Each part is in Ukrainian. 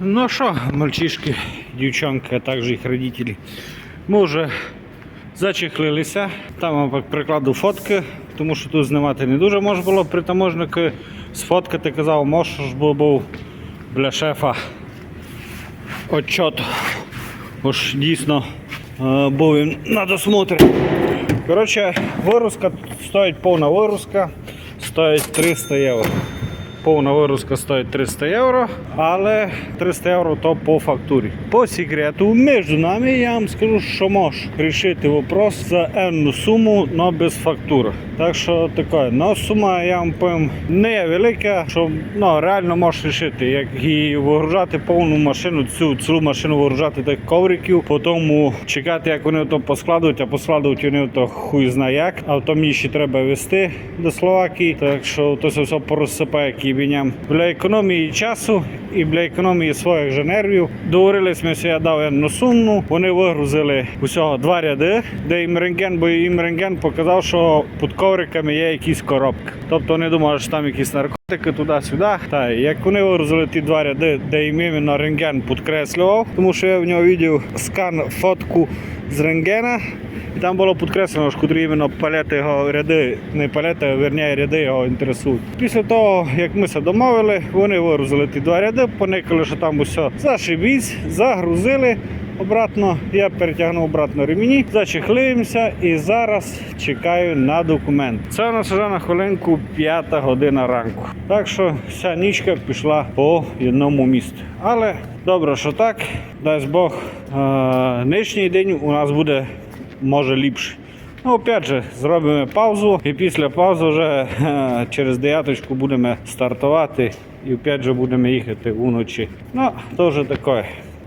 Ну що, мальчишки, дівчонки, а також їх родителі. Ми вже зачехлилися. Там вам прикладу фотки, тому що тут знімати не дуже можна було. При таможнику сфоткати казав, можеш, бо був для шефа отчет. Бо дійсно е, був на досмотрі. Коротше, вигрузка стоїть повна вигрузка, стоїть 300 євро. Повна вигрузка стоїть 300 євро, але 300 євро то по фактурі. По секрету, між нами я вам скажу, що можеш рішити вопрос за енну суму, але без фактури. Так що таке, ну сума, я вам повім, не є велика, що ну, реально можеш рішити, як і вигружати повну машину, цю цілу машину вигружати тих ковриків, потім чекати, як вони то поскладуть, а поскладуть вони то хуй знає як. А то мені ще треба везти до Словакії, так що то все порозсипає кібіням. Для економії часу і для економії своїх же нервів договорились ми, що я дав одну суму. Вони вигрузили усього два ряди, де їм рентген, бо їм рентген показав, що під ковриками є якісь коробки. Тобто вони думали, що там якісь наркотики туди-сюди. Та як вони вигрузили ті два ряди, де їм іменно рентген підкреслював, тому що я в нього бачив скан фотку з рентгена. І там було підкреслено, що котрі іменно палети його ряди, не палети, а верніше ряди його інтересують. Після того, як ми це домовили, вони вигрузили ті два ряди, поникали, що там усе зашибісь, загрузили. Обратно я перетягнув обратно ремені, зачехлився і зараз чекаю на документ. Це у нас вже на хвилинку п'ята година ранку. Так що вся нічка пішла по одному місту. Але добре, що так, дасть Бог, е- нинішній день у нас буде може ліпше. Ну, опять же, зробимо паузу і після паузи вже е, через дев'яточку будемо стартувати і опять же будемо їхати вночі. Ну, то вже таке.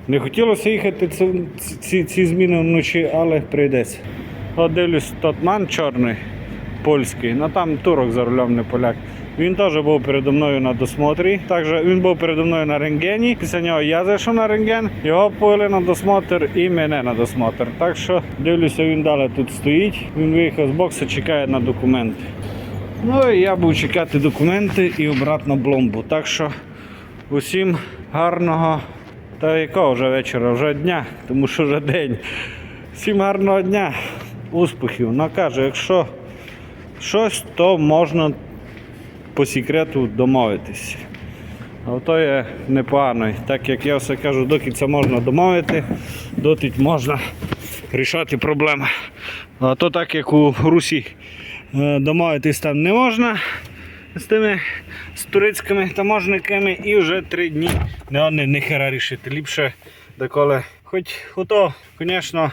Не хотілося їхати ці, ці, ці зміни вночі, але прийдеться. От дивлюсь, тотман чорний, польський, ну там турок за рулем, не поляк. Він теж був передо мною на досмотрі. Також він був передо мною на рентгені. Після нього я зайшов на рентген, його повели на досмотр і мене на досмотр. Так що дивлюся, він далі тут стоїть. Він виїхав з боксу, чекає на документи. Ну і я буду чекати документи і обратно бломбу. Так що усім гарного та якого вже вечора, вже дня, тому що вже день. Всім гарного дня, успіхів. Ну каже, якщо щось, то можна по секрету домовитись. А то є непогано. Так як я все кажу, доки це можна домовити, доти можна рішати проблеми. А то так як у Русі е, домовитись там не можна з тими з турецькими таможниками і вже три дні не вони не хера рішити. Ліпше деколи, хоч ото, звісно,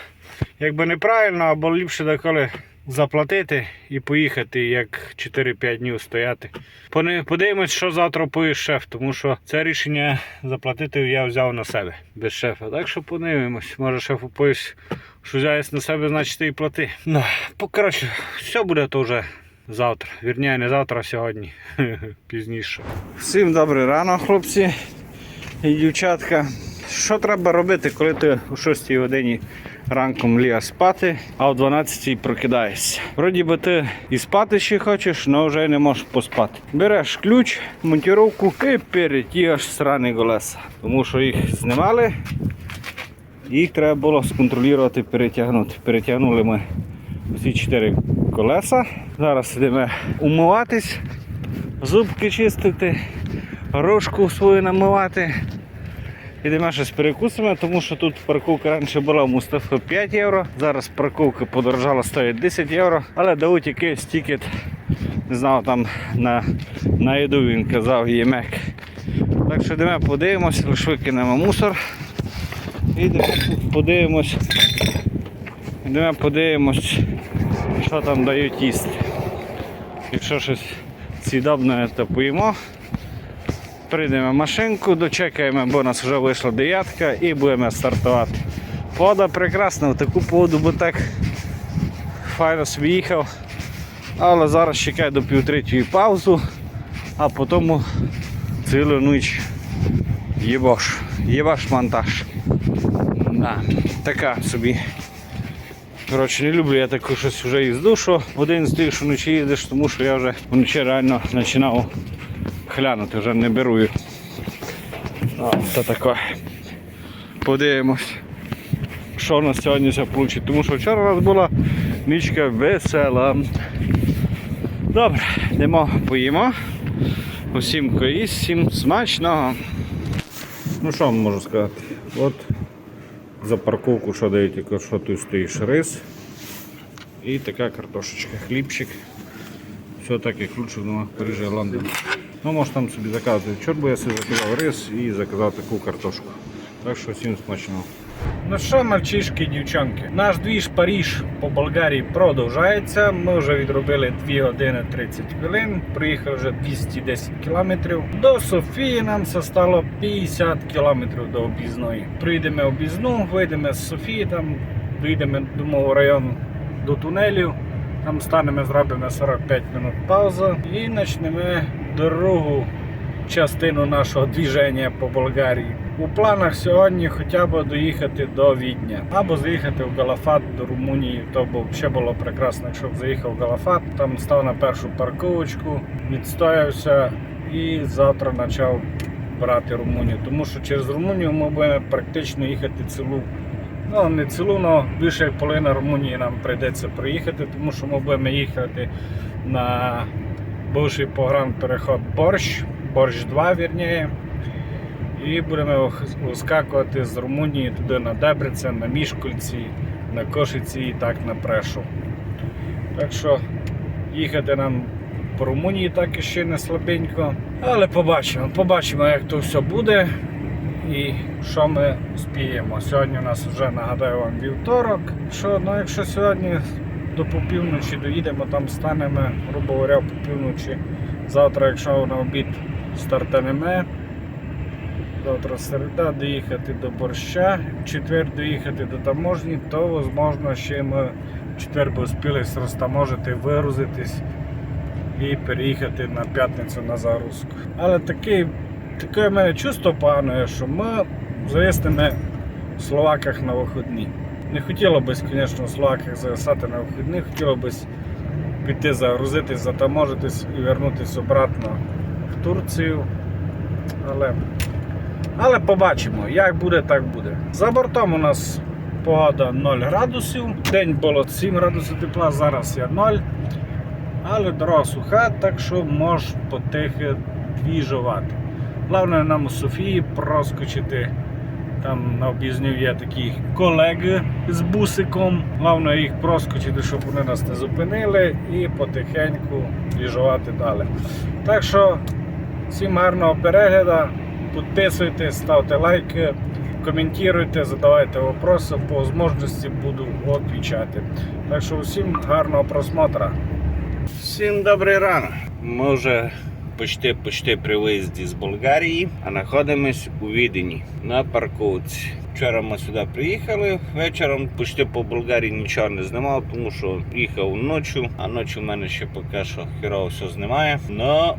якби неправильно, або ліпше деколи заплатити і поїхати, як 4-5 днів стояти. Подивимось, що завтра поїсть шеф, тому що це рішення заплатити я взяв на себе без шефа. Так що подивимось, може шеф поїсть, що взяєш на себе, значить і плати. Ну, коротше, все буде то вже завтра. Вірніше, не завтра, а сьогодні. Пізніше. Всім добрий ранок, хлопці і дівчатка. Що треба робити, коли ти о 6 годині ранком ліг спати, а о 12 прокидаєшся? Вроді би ти і спати ще хочеш, але вже не можеш поспати. Береш ключ, монтіровку і перетігаєш срані колеса. Тому що їх знімали, їх треба було сконтролювати, перетягнути. Перетягнули ми всі чотири колеса. Зараз йдемо умиватись, зубки чистити, рожку свою намивати. Ідемо щось перекусимо, тому що тут парковка раніше була у Мустафи 5 євро. Зараз парковка подорожала, стоїть 10 євро. Але дають якийсь тікет, не знаю, там на, на їду він казав ємек. Так що йдемо подивимось, лише викинемо мусор. Йдемо подивимось. Йдемо подивимось, що там дають їсти. Якщо щось сідобне, то поїмо. Прийдемо машинку, дочекаємо, бо у нас вже вийшла дев'ятка і будемо стартувати. Вода прекрасна, в таку погоду би так файно собі їхав. Але зараз чекаю до півтретьої паузу, а потім цілу ніч єбош. Єбаш монтаж. Да, така собі. Коротше, не люблю я таку щось вже їзду, що в один з тих, що вночі їдеш, тому що я вже вночі реально починав хлянути, вже не беру. їх. Це таке. Подивимось, що у нас сьогодні вийде. Тому що вчора у нас була нічка весела. Добре, йдемо, поїмо. Усім коїсь, всім смачного. Ну що вам можу сказати? От за парковку що дають, що тут стоїш рис. І така картошечка, хлібчик. Все так як лучше в домах Парижа Лондон. Ну, може там собі заказувати. Вчора би я собі заказав рис і заказав таку картошку. Так що всім смачного. Ну що, мальчишки і дівчонки, наш двіж Паріж по Болгарії продовжається. Ми вже відробили 2 години 30 хвилин, приїхали вже 210 кілометрів. До Софії нам стало 50 кілометрів до об'їзної. Прийдемо об'їзну, вийдемо з Софії, там вийдемо до мого району до тунелів. Там станемо, зробимо 45 минут паузу і почнемо другу частину нашого движення по Болгарії. У планах сьогодні хоча б доїхати до Відня або заїхати в Галафат до Румунії. То б ще було прекрасно, якщо б заїхав в Галафат. Там став на першу парковочку, відстоявся і завтра почав брати Румунію. Тому що через Румунію ми будемо практично їхати цілу. Ну, не цілу, але більше половина Румунії нам прийдеться проїхати, тому що ми будемо їхати на бивший погранпереход Борщ, Борщ 2, вірніше. І будемо вискакувати з Румунії туди на Дебрицен, на Мішкольці, на Кошиці і так на Прешу. Так що їхати нам по Румунії так і ще не слабенько. Але побачимо, побачимо, як то все буде і що ми спіємо. Сьогодні у нас вже нагадаю вам вівторок. Що, ну, якщо сьогодні до попівночі доїдемо, там станемо, грубо говоря, по півночі. Завтра, якщо на обід стартанемо, завтра середа доїхати до борща, четвер доїхати до таможні, то можливо ще ми в четвер би успіли розтаможити, вигрузитись і переїхати на п'ятницю на загрузку. Але такий, таке в мене чувство погане, що ми зависнемо в Словаках на вихідні. Не хотіло б, звісно, Словаках зависати на вихідні, хотіло б піти загрузитись, затаможитись і вернутися обратно в Турцію. Але, але побачимо, як буде, так буде. За бортом у нас погода 0 градусів. День було 7 градусів тепла, зараз є 0. Але дорога суха, так що можеш потихи двіжувати. Головне нам у Софії проскочити. Там на об'їзню є такі колеги з бусиком. Головне їх проскочити, щоб вони нас не зупинили і потихеньку двіжувати далі. Так що всім гарного перегляду. Підписуйтесь, ставте лайки, коментуйте, задавайте вопроси, по можливості буду відповідати. Так що всім гарного просмотру. Всім добрий ранок. Ми вже почти почти при виїзді з Болгарії, а знаходимось у Відені на парковці. Вчора ми сюди приїхали. Вечором почти по Болгарії нічого не знімав, тому що їхав ночі, а ночі в мене ще поки що хірово все знімає. Но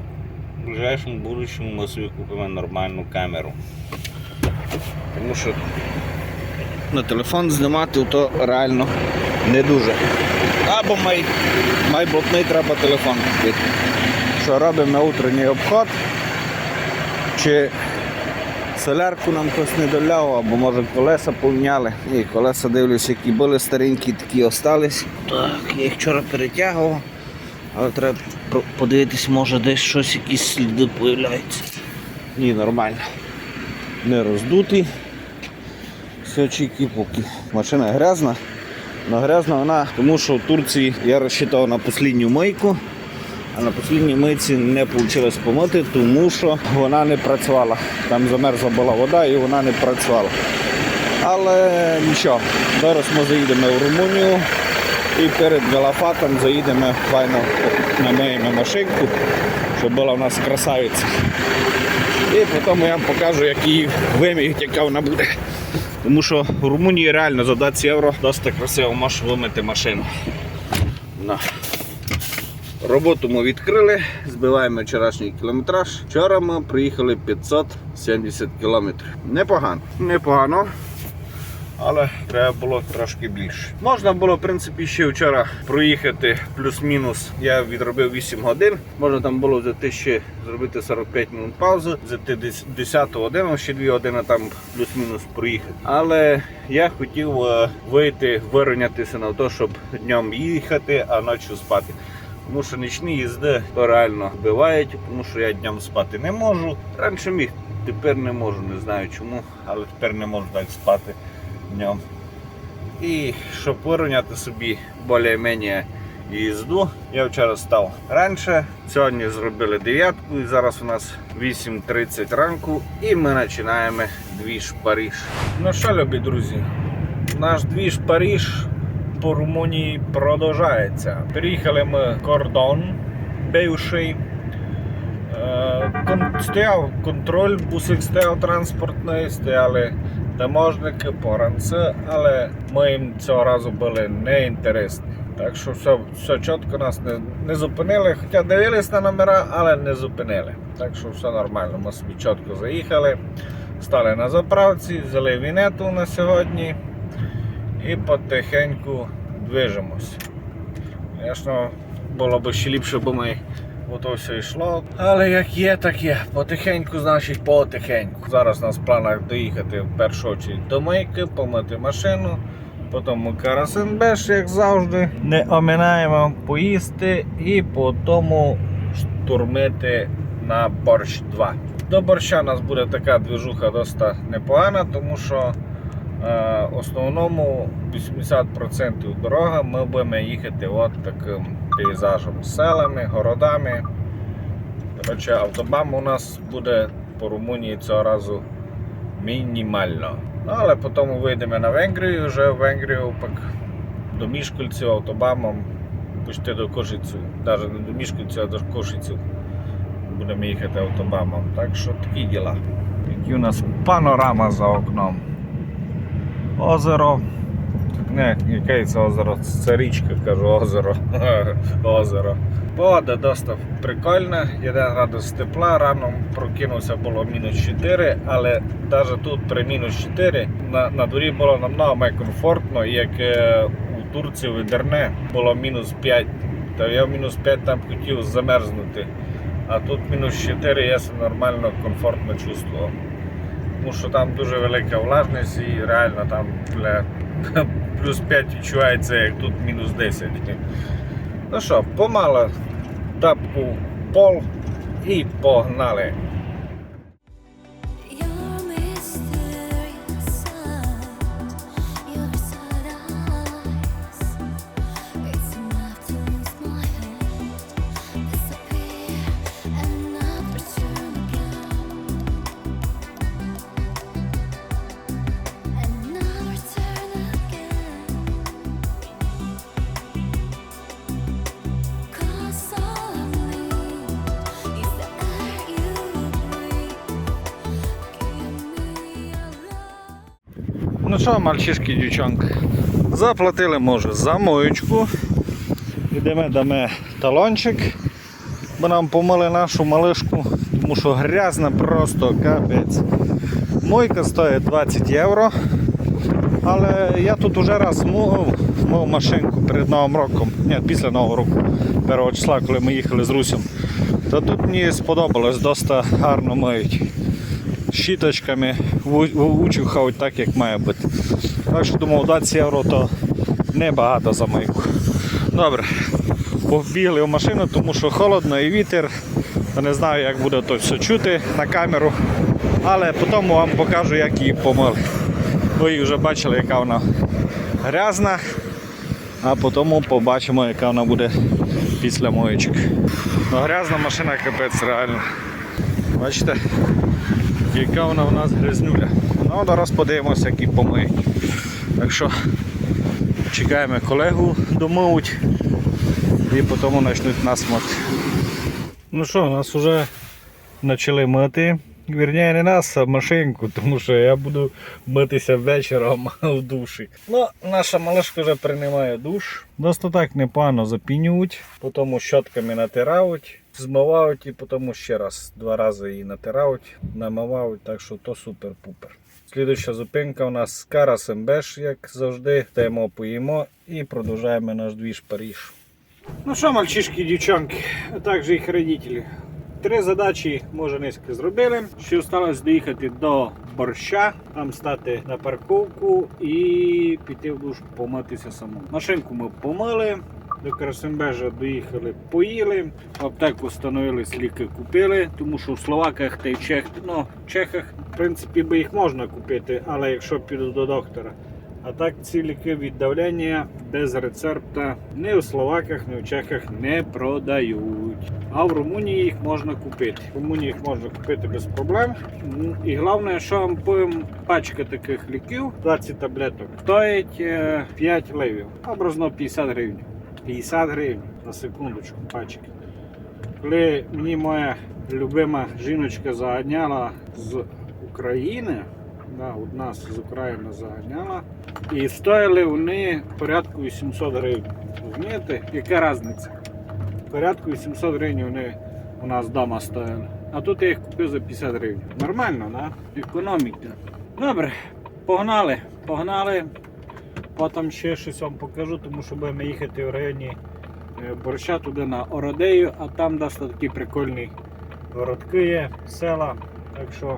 в ближайшому будущому ми собі купимо нормальну камеру. Тому що на телефон знімати то реально не дуже. Або май, майбутній треба телефон купити. Що робимо утренній обход, чи солярку нам хтось не доляв, або може колеса поміняли. І колеса дивлюсь, які були старенькі, такі остались. Так, я їх вчора перетягував, але треба подивитись, може десь щось, якісь сліди появляються. Ні, нормально. Не роздуті. Все чікі-пуки. Машина грязна. Но грязна вона, тому що в Турції я розчитав на послідню мийку, а на послідній мийці не вийшло помити, тому що вона не працювала. Там замерзла була вода і вона не працювала. Але нічого, зараз ми заїдемо в Румунію і перед Галафатом заїдемо файно намиємо машинку, щоб була в нас красавиця. І потім я вам покажу, як її виміють, яка вона буде. Тому що в Румунії реально за 20 євро досить красиво можеш вимити машину. На. Роботу ми відкрили, збиваємо вчорашній кілометраж. Вчора ми приїхали 570 кілометрів. Непогано. Непогано. але треба було трошки більше. Можна було, в принципі, ще вчора проїхати плюс-мінус. Я відробив 8 годин. Можна там було взяти ще зробити 45 минут паузу, взяти 10 годину, ще 2 години там плюс-мінус проїхати. Але я хотів е, вийти, вирівнятися на те, щоб днем їхати, а ночі спати. Тому що нічні їзди реально вбивають, тому що я днем спати не можу. Раніше міг, тепер не можу, не знаю чому, але тепер не можу так спати днем. І щоб вирівняти собі більш-менш їзду, я вчора став раніше. Сьогодні зробили дев'ятку і зараз у нас 8.30 ранку і ми починаємо двіж Паріж. Ну що, любі друзі, наш двіж Паріж по Румунії продовжується. Приїхали ми кордон бивший. Е, Стояв контроль, бусик стояв транспортний, стояли таможники, поранці, але ми їм цього разу були неінтересні. Так що все, все чітко нас не, не зупинили, хоча дивились на номера, але не зупинили. Так що все нормально. Ми собі чітко заїхали, стали на заправці, взяли вінету на сьогодні і потихеньку движемось. Звісно, було б ще ліпше, бо ми ото все йшло. Але як є, так є. Потихеньку, значить, потихеньку. Зараз у нас в планах доїхати в першу чергу до мийки, помити машину. Потім карасенбеш, як завжди. Не оминаємо поїсти і потім штурмити на борщ 2. До борща у нас буде така движуха доста непогана, тому що основному 80% дорога ми будемо їхати от таким пейзажем селами, городами. Коротше, автобам у нас буде по Румунії цього разу мінімально. Ну, але потім вийдемо на Венгрію, вже в Венгрію пак до Мішкольців автобамом, почти до Кошицю, навіть не до Мішкольців, а до Кошицю будемо їхати автобамом. Так що такі діла. Які у нас панорама за окном. Озеро. Не, яке це озеро? Це річка, кажу, озеро. озеро. Погода досить прикольна, 1 градус тепла, рано прокинувся було мінус 4, але навіть тут при мінус 4 на, на дворі було намного комфортно, як е, у Турції в Ідерне було мінус 5. Та я в мінус 5 там хотів замерзнути. А тут мінус 4 я себе нормально, комфортно чувствував. Тому що там дуже велика влажність і реально там бля, плюс 5 відчувається, як тут мінус 10. Ну що, помало тапку пол і погнали. Ну що, мальчишки дівчонки, заплатили, може, за моєчку. Йдемо дамо талончик, бо нам помили нашу малишку, тому що грязна просто капець. Мойка стоїть 20 євро. Але я тут вже раз мов, мов машинку перед Новим роком, ні, після Нового року, 1 числа, коли ми їхали з Русем. Та тут мені сподобалось, доста гарно миють щіточками учухають так, як має бути. Так що думав, 20 євро то небагато за мийку. Добре, побігли в машину, тому що холодно і вітер. Не знаю, як буде то все чути на камеру. Але потім вам покажу, як її помили. Ви вже бачили, яка вона грязна. А потім побачимо, яка вона буде після моєчки. Ну, грязна машина капець реально. Бачите? Яка вона в нас грязнуля. Ну, зараз подивимося, які помиють. Так що чекаємо колегу домовить і потім почнуть нас мати. Ну що, нас вже почали мити. Вірніше, не нас, а машинку, тому що я буду митися вечором в душі. Ну, наша малишка вже приймає душ. Досить так непогано запінюють, потім щотками натирають, змивають і потім ще раз, два рази її натирають, намивають, так що то супер-пупер. Слідуюча зупинка у нас Скара Сембеш, як завжди. Йдемо, поїмо і продовжуємо наш двіж Паріж. Ну що, мальчишки і дівчонки, а також їх родителі. Три задачі може низько зробили. Ще залишилось доїхати до борща, там стати на парковку і піти в душ помитися самому. Машинку ми помили. До Красенбежа доїхали, поїли, в аптеку встановились, ліки купили, тому що в Словаках та й Чех, ну, в Чехах, в принципі, би їх можна купити, але якщо піду до доктора. А так ці ліки від давлення без рецепта ні у Словаках, ні в Чехах не продають. А в Румунії їх можна купити. В Румунії їх можна купити без проблем. Ну, І головне, що вам повім, пачка таких ліків, 20 таблеток, стоїть е, 5 левів, образно 50 гривень. 50 гривень на секундочку пачки. Коли мені моя любима жіночка заганяла з України, да, от нас з України заганяла, і стоїли вони порядку 800 гривень. Розумієте, яка різниця? Порядку 800 гривень вони у нас вдома стояли. А тут я їх купив за 50 гривень. Нормально, да? Економіка. Добре, погнали, погнали. Потім ще щось вам покажу, тому що будемо їхати в районі е, борща туди на Ородею, а там досить такі прикольні городки є, села. Так що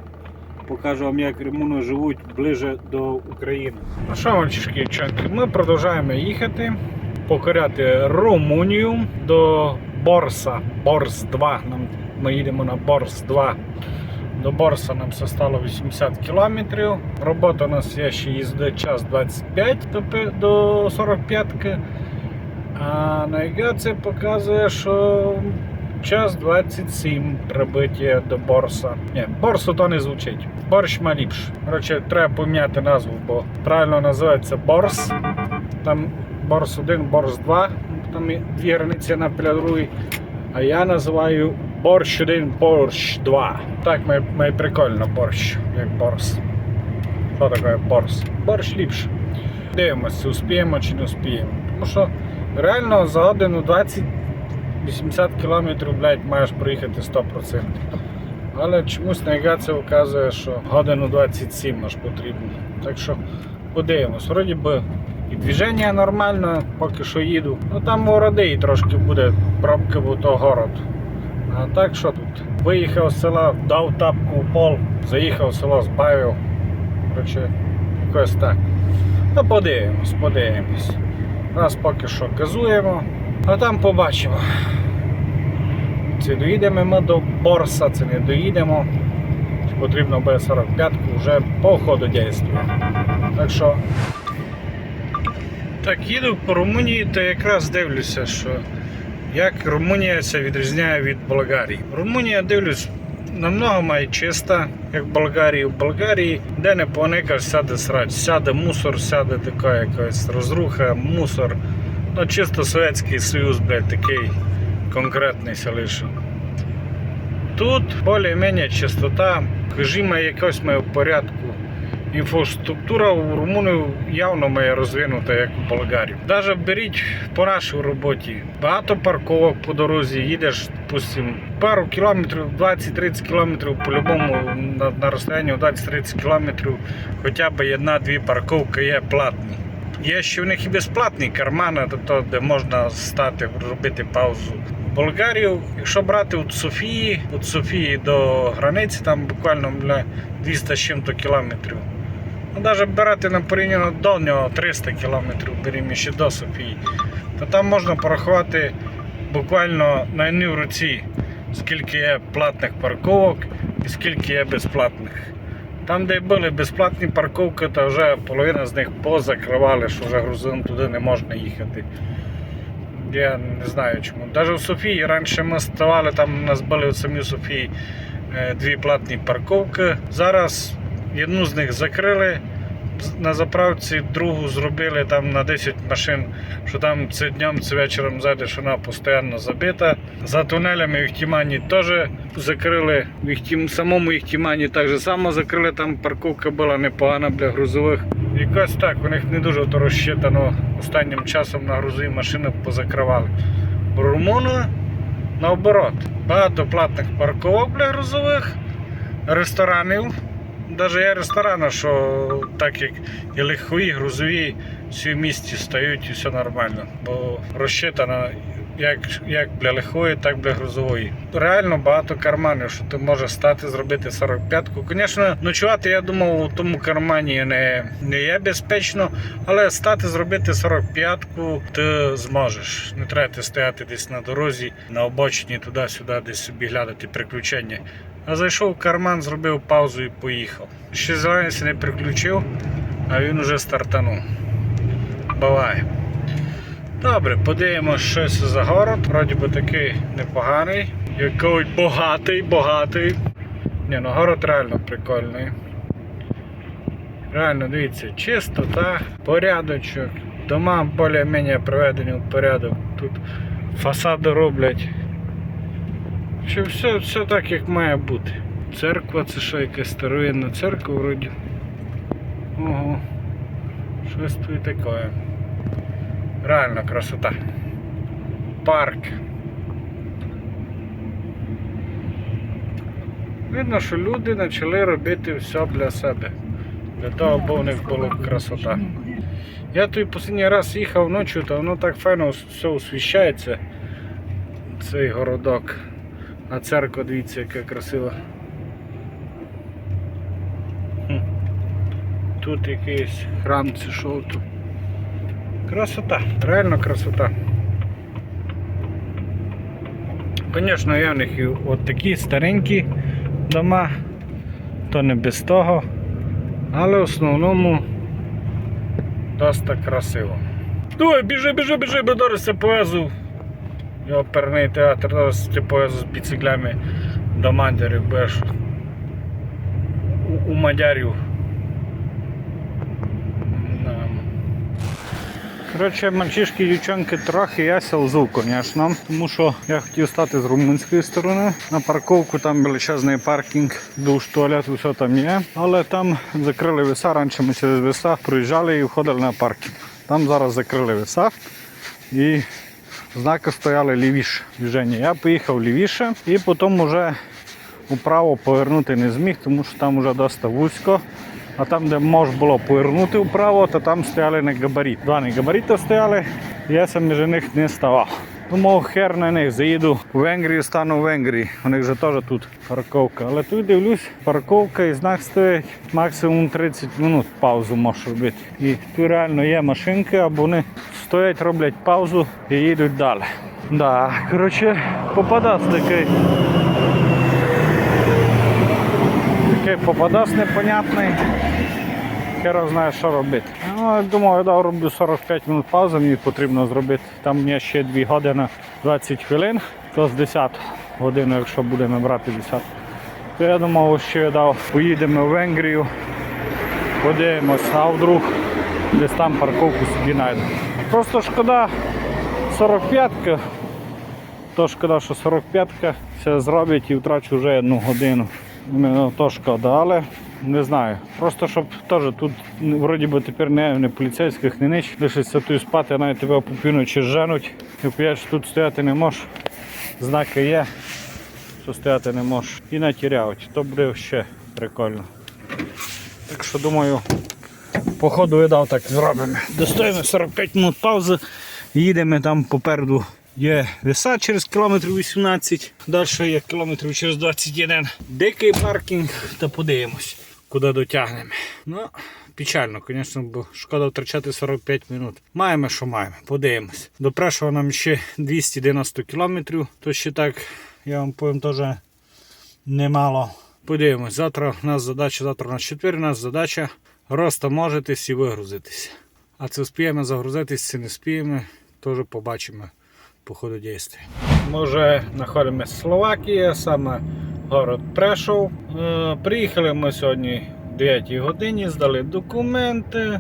покажу вам, як римуни живуть ближе до України. Ну що, мальчишки, дівчатки, ми продовжуємо їхати, покоряти Румунію до Борса. Борс 2. Нам, ми їдемо на Борс 2. До Борса нам все стало 80 кілометрів. Робота у нас є ще їздить час 25 до, пи- до 45. А навігація показує, що час 27 прибиття до Борса. Ні, Борсу то не звучить. Борщ ма ліпше. Коротше, треба поміняти назву, бо правильно називається Борс. Там Борс 1, Борс 2. Там є дві границі на другий. А я називаю борщ 1, борщ 2. Так має, має прикольно борщ, як борс. Що таке борщ? Борщ ліпше. Дивимося, успіємо чи не успіємо. Тому що реально за годину 20 80 км, блядь, маєш проїхати 100%. Але чомусь навігація вказує, що годину 27 аж потрібно. Так що подивимось. Вроді би і движення нормально, поки що їду. Ну там в Ородеї трошки буде пробки, бо то город. А так що тут? Виїхав з села, дав тапку в пол, заїхав в село, збавив. Коротше, якось так. Ну подивимось, подивимось. Раз поки що газуємо, а там побачимо. Чи доїдемо ми до Борса, чи не доїдемо. Потрібно буде 45-ку вже по ходу дійства. Так що. Так, їду по Румунії, то якраз дивлюся, що як Румунія це відрізняє від Болгарії. Румунія дивлюсь намного має чиста, як в Болгарії. В Болгарії, де не поникаш, сяде срач, сяде мусор, сяде така якась розруха, мусор. Ну, чисто Совєтський Союз, блядь, такий конкретний селише. Тут більш-менш чистота, скажімо, якось має в порядку. Інфраструктура у Румунів явно має розвинута, як у Болгарії. Навіть беріть по нашій роботі. Багато парковок по дорозі, їдеш, допустим, пару кілометрів, 20-30 кілометрів по-любому на, на розстоянні 20-30 кілометрів хоча б одна-дві парковки є платні. Є ще в них і безплатні кармани, тобто, де можна стати, робити паузу. Болгарію, якщо брати від Софії, від Софії до границі, там буквально 200 з чим-то кілометрів. Ну, навіть брати на порівняно до нього 300 кілометрів, беремо ще до Софії, то там можна порахувати буквально на одній руці, скільки є платних парковок і скільки є безплатних. Там, де були безплатні парковки, то вже половина з них позакривали, що вже грузин туди не можна їхати. Я не знаю чому. Навіть у Софії раніше ми ставали, там у нас були в самій Софії е, дві платні парковки. Зараз одну з них закрили, на заправці другу зробили там на 10 машин, що там це днем, це вечором зайдеш, вона постійно забита. За тунелями в Іхтімані теж закрили. В Іхтім, самому Іхтімані так же само закрили, там парковка була непогана для грузових. Якось так, у них не дуже то розчитано останнім часом на грузові машини позакривали. Румуна наоборот, багато платних парковок для грузових, ресторанів. Навіть є ресторани, що так як і легкові, грузові, всі в місті стають і все нормально. Бо розчитано як, як для легкової, так і для грузової. Реально багато карманів, що ти можеш стати, зробити 45-ку. Звісно, ночувати, я думав, у тому кармані не, не є безпечно, але стати, зробити 45-ку ти зможеш. Не треба стояти десь на дорозі, на обочині, туди-сюди, десь собі глядати приключення. Зайшов в карман, зробив паузу і поїхав. Ще зеленець не приключив, а він уже стартанув. Буває. Добре, подивимося щось за город. Вроді би такий непоганий. Який багатий, багатий. Ні, ну город реально прикольний. Реально, дивіться, чистота, порядочок. Дома більш-менш приведені в порядок. Тут фасади роблять. Що все, все так, як має бути. Церква, це що якась старовинна церква вроді. Ого. Щось тут таке. Реально красота. Парк. Видно, що люди почали робити все для себе. Для того, бо в них була красота. Я той останній раз їхав ночі, то воно так файно все освіщається. Цей городок. А церква, дивіться, яка красива. Тут якийсь храм чи що тут. Красота, реально красота. Звісно, є в них і от такі старенькі дома, то не без того, але в основному досить красиво. Давай, біжи, біжи, біжи, бо повезу. І оперний театр зараз це повезу з біциклями до мандярів, будеш у, у мадярів. Коротше, мальчишки дівчонки трохи я сілзу, звісно, тому що я хотів стати з румунської сторони. На парковку там величезний паркінг, душ, туалет, все там є. Але там закрили веса, раніше ми через веса проїжджали і входили на паркінг. Там зараз закрили веса і знаки стояли лівіше движення. Я поїхав лівіше і потім вже вправо повернути не зміг, тому що там вже досить вузько. А там, де можна було повернути вправо, то там стояли не габарит. Два не габарити стояли, я сам між них не ставав. Думав, хер на них заїду в Венгрію, стану в Венгрії. У них же теж тут парковка. Але тут дивлюсь, парковка і знак стоїть максимум 30 минут паузу можеш робити. І тут реально є машинки, або вони стоять, роблять паузу і їдуть далі. Да, коротше, попадав такий. Такий попадас непонятний. Хера знає, що робити. Ну, думаю, я роблю 45 минут паузи, мені потрібно зробити. Там мені ще 2 години 20 хвилин, то з 10 години, якщо буде набрати 10. То я думав, що я дав, поїдемо в Венгрію, подивимось, а вдруг десь там парковку собі знайду. Просто шкода 45-ка, то шкода, що 45-ка все зробить і втрачу вже одну годину. Ну, то шкода, але не знаю. Просто щоб теж тут вроді би тепер не, не поліцейських, не ніч. Лишиться тут спати, а навіть тебе по півночі женуть. П'ять тут стояти не можеш. Знаки є, що стояти не можеш. І натіряють. То буде ще прикольно. Так що думаю, по ходу видав так зробимо. Достаємо 45 минут паузи. Їдемо там попереду. Є веса через кілометрів 18, далі є кілометрів через 21. Дикий паркінг, та подивимось, куди дотягнемо. Ну, печально, звісно, бо шкода втрачати 45 минут. Маємо, що маємо, подивимось. До першого нам ще 290 кілометрів, то ще так, я вам повім, теж немало. Подивимось, завтра у нас задача, завтра у нас четвер, у нас задача розтаможитись і вигрузитися. А це вспіємо загрузитись, чи не спіємо, теж побачимо по ходу дійства. Ми вже знаходимося в Словакії, саме город Прешов. Е, Приїхали ми сьогодні 9 годині, здали документи.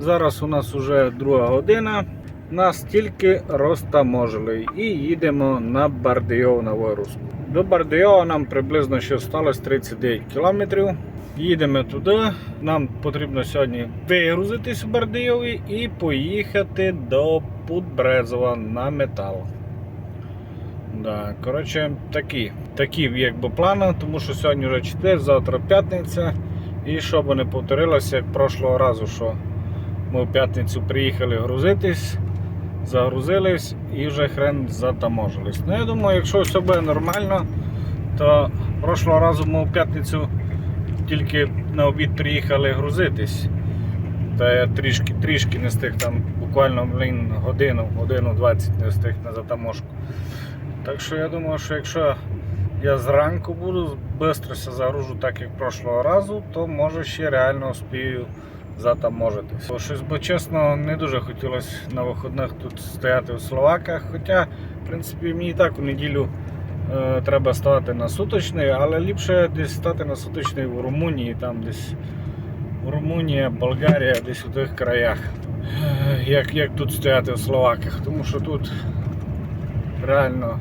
Зараз у нас вже друга година. Нас тільки розтаможили і їдемо на Бардийов на вигрузку. До Бардийова нам приблизно ще осталось 39 кілометрів. Їдемо туди. Нам потрібно сьогодні вигрузитись в Бардийові і поїхати до Путбрезова на метал. Да, коротше, такі, такі якби плани, тому що сьогодні вже четвер, завтра п'ятниця. І щоб не повторилося, як прошлого разу, що ми в п'ятницю приїхали грузитись, загрузились і вже хрен затаможились. Ну я думаю, якщо все буде нормально, то прошлого разу ми в п'ятницю тільки на обід приїхали грузитись. Та я трішки, трішки не встиг там буквально блін, годину, годину 20 не встиг на затаможку. Так що я думаю, що якщо я зранку буду, швидко загружу так, як прошлого разу, то може ще реально успію затаможитись. Щось, бо чесно, не дуже хотілося на виходних тут стояти в Словаках. Хоча, в принципі, мені і так у неділю е, треба ставати на суточний, але ліпше десь стати на суточний в Румунії, там десь Румунія, Болгарія, десь у тих краях. Е, Як, як тут стояти в Словаках, тому що тут реально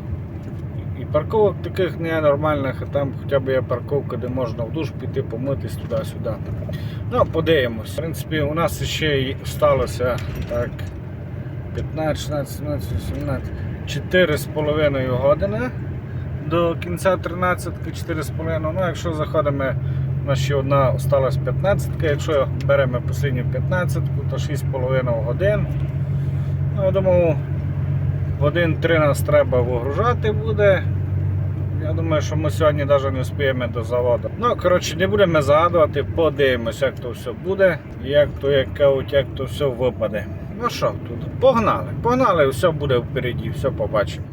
парковок таких не нормальних, а там хоча б є парковка, де можна в душ піти, помитись туди-сюди. Ну, подивимось. В принципі, у нас ще й сталося так 15, 16, 17, 18, 4,5 години до кінця 13, 4,5. Ну, якщо заходимо, у нас ще одна осталась 15, якщо беремо останню 15, то 6,5 годин. Ну, я думаю, годин 3 нас треба вигружати буде. Я думаю, що ми сьогодні навіть не встигнемо до заводу. Ну, коротше, не будемо загадувати, подивимося, як то все буде, як то як як то все випаде. Ну що, тут погнали, погнали, все буде впереді, все побачимо.